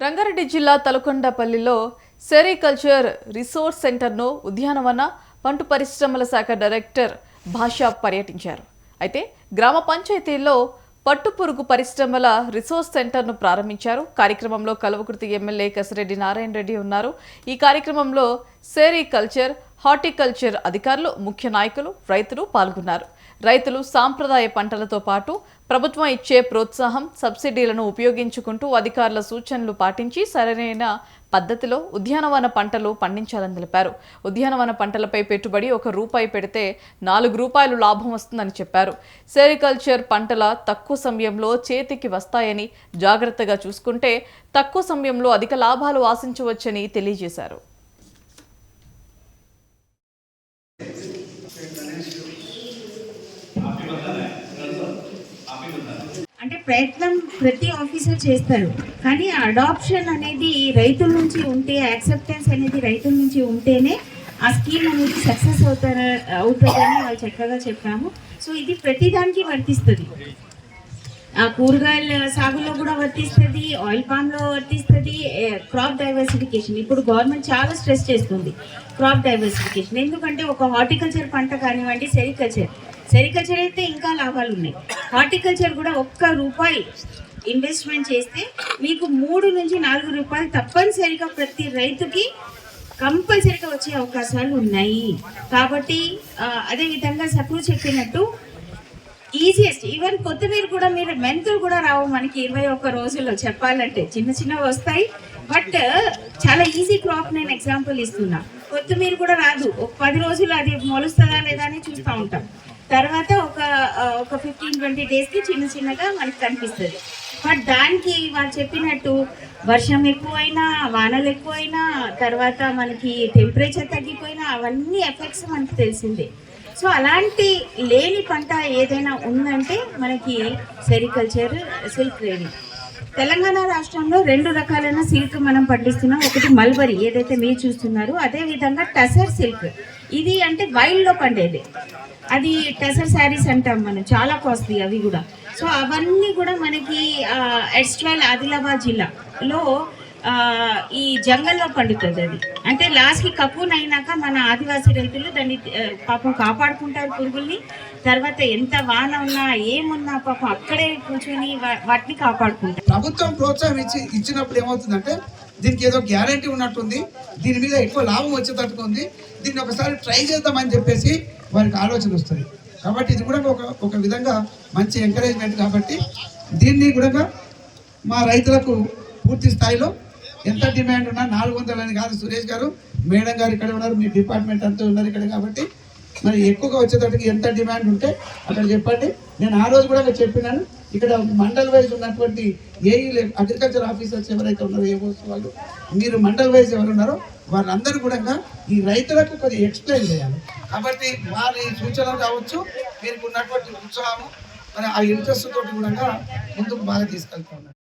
రంగారెడ్డి జిల్లా తలకొండపల్లిలో sericulture resource సెంటర్ను ఉద్యానవన పంటు పరిశ్రమల శాఖ డైరెక్టర్ భాష పర్యటించారు. అయితే గ్రామ పంచాయతీలో పట్టుపురుగు పరిశ్రమల రిసోర్స్ సెంటర్ను ప్రారంభించారు. కార్యక్రమంలో కల్వకుర్తి ఎమ్మెల్యే కసిరెడ్డి నారాయణ రెడ్డి ఉన్నారు. ఈ కార్యక్రమంలో సెరికల్చర్ హార్టికల్చర్ అధికారులు ముఖ్య నాయకులు రైతులు పాల్గొన్నారు. రైతులు సాంప్రదాయ పంటలతో పాటు ప్రభుత్వం ఇచ్చే ప్రోత్సాహం సబ్సిడీలను ఉపయోగించుకుంటూ అధికారుల సూచనలు పాటించి సరైన పద్ధతిలో ఉద్యానవన పంటలు పండించాలని తెలిపారు. ఉద్యానవన పంటలపై పెట్టుబడి ఒక రూపాయి పెడితే నాలుగు రూపాయలు లాభం వస్తుందని చెప్పారు. సెరికల్చర్ పంటల తక్కువ సమయంలో చేతికి వస్తాయని జాగ్రత్తగా చూసుకుంటే తక్కువ సమయంలో అధిక లాభాలు ఆశించవచ్చని తెలియజేశారు. ప్రయత్నం ప్రతి ఆఫీసర్ చేస్తారు. కానీ అడాప్షన్ అనేది రైతుల నుంచి ఉంటే యాక్సెప్టెన్స్ అనేది రైతుల నుంచి ఉంటేనే ఆ స్కీమ్ అనేది సక్సెస్ అవుతారా అవుతుందని వాళ్ళు చక్కగా చెప్పాము. సో ఇది ప్రతిదానికి వర్తిస్తుంది. కూరగాయల సాగులో కూడా వర్తిస్తుంది ఆయిల్ పామ్లో వర్తిస్తుంది క్రాప్ డైవర్సిఫికేషన్ ఇప్పుడు గవర్నమెంట్ చాలా స్ట్రెస్ చేస్తుంది క్రాప్ డైవర్సిఫికేషన్ ఎందుకంటే ఒక హార్టికల్చర్ పంట కానివ్వండి సెరికల్చర్ సెరికల్చర్ అయితే ఇంకా లాభాలు ఉన్నాయి. హార్టికల్చర్ కూడా ఒక్క రూపాయి ఇన్వెస్ట్మెంట్ చేస్తే మీకు మూడు నుంచి నాలుగు రూపాయలు తప్పనిసరిగా ప్రతి రైతుకి కంపల్సరిగా వచ్చే అవకాశాలు ఉన్నాయి. కాబట్టి అదేవిధంగా అదే విధంగా సక్రు చెప్పినట్టు ఈజియెస్ట్ ఈవెన్ కొత్తిమీర కూడా మీరు మెంతులు కూడా రావు మనకి ఇరవై ఒక్క రోజుల్లో చెప్పాలంటే. చిన్న చిన్నవి వస్తాయి. బట్ uh, చాలా ఈజీ క్రాప్ నేను ఎగ్జాంపుల్ ఇస్తున్నా. కొత్తిమీర కూడా రాదు. ఒక పది రోజులు అది మొలుస్తుందా లేదా అని చూస్తూ ఉంటాం. తర్వాత ఒక ఒక ఫిఫ్టీన్ ట్వంటీ డేస్కి చిన్న చిన్నగా మనకి కనిపిస్తుంది. బట్ దానికి వాళ్ళు చెప్పినట్టు వర్షం ఎక్కువైనా వానలు ఎక్కువైనా తర్వాత మనకి టెంపరేచర్ తగ్గిపోయినా అవన్నీ ఎఫెక్ట్స్ మనకు తెలిసిందే. సో అలాంటి లేని పంట ఏదైనా ఉందంటే మనకి సెరికల్చర్ సిల్క్ లేని తెలంగాణ రాష్ట్రంలో రెండు రకాలైన సిల్క్ మనం పండిస్తున్నాం. ఒకటి మల్బరీ ఏదైతే మీరు చూస్తున్నారో అదే విధంగా టసర్ సిల్క్. ఇది అంటే వైల్డ్లో పండేది. అది టసర్ శారీస్ అంటాం మనం. చాలా కాస్ట్లీ అవి కూడా. సో అవన్నీ కూడా మనకి ఎస్ట్వల్ ఆదిలాబాద్ జిల్లాలో ఈ జంగల్లో పండుతుంది అది. అంటే లాస్ట్కి కపూన్ అయినాక మన ఆదివాసీ రైతులు దాన్ని పాపం కాపాడుకుంటారు పురుగుల్ని. తర్వాత ఎంత వాన ఉన్నా ఏమున్నా పాపం అక్కడే కూర్చొని వాటిని కాపాడుకుంటారు. ప్రభుత్వం ప్రోత్సాహం ఇచ్చి ఇచ్చినప్పుడు ఏమవుతుందంటే దీనికి ఏదో గ్యారంటీ ఉన్నట్టుంది. దీని మీద ఎక్కువ లాభం వచ్చేటట్టుగా ఉంది. దీన్ని ఒకసారి ట్రై చేద్దామని చెప్పేసి వారికి ఆలోచన వస్తుంది. కాబట్టి ఇది కూడా ఒక ఒక విధంగా మంచి ఎంకరేజ్మెంట్ కాబట్టి దీన్ని కూడా మా రైతులకు పూర్తి స్థాయిలో ఎంత డిమాండ్ ఉన్నా నాలుగు వందలు అని కాదు సురేష్ గారు. మేడం గారు ఇక్కడ ఉన్నారు మీ డిపార్ట్మెంట్ అంతా ఉన్నారు ఇక్కడ కాబట్టి. మరి ఎక్కువగా వచ్చేటట్టుకి ఎంత డిమాండ్ ఉంటే అక్కడ చెప్పండి. నేను ఆ రోజు కూడా చెప్పినాను. ఇక్కడ మండల్ వైజ్ ఉన్నటువంటి ఏ అగ్రికల్చర్ ఆఫీసర్స్ ఎవరైతే ఉన్నారో ఏ వాళ్ళు మీరు మండల్ వైజ్ ఎవరు ఉన్నారో వాళ్ళందరూ కూడా ఈ రైతులకు కొద్దిగా ఎక్స్ప్లెయిన్ చేయాలి. కాబట్టి వారి సూచనలు కావచ్చు వీరికి ఉన్నటువంటి ఉత్సాహము మరి ఆ ఇంట్రెస్ట్ తోటి కూడా ముందుకు బాగా తీసుకెళ్తా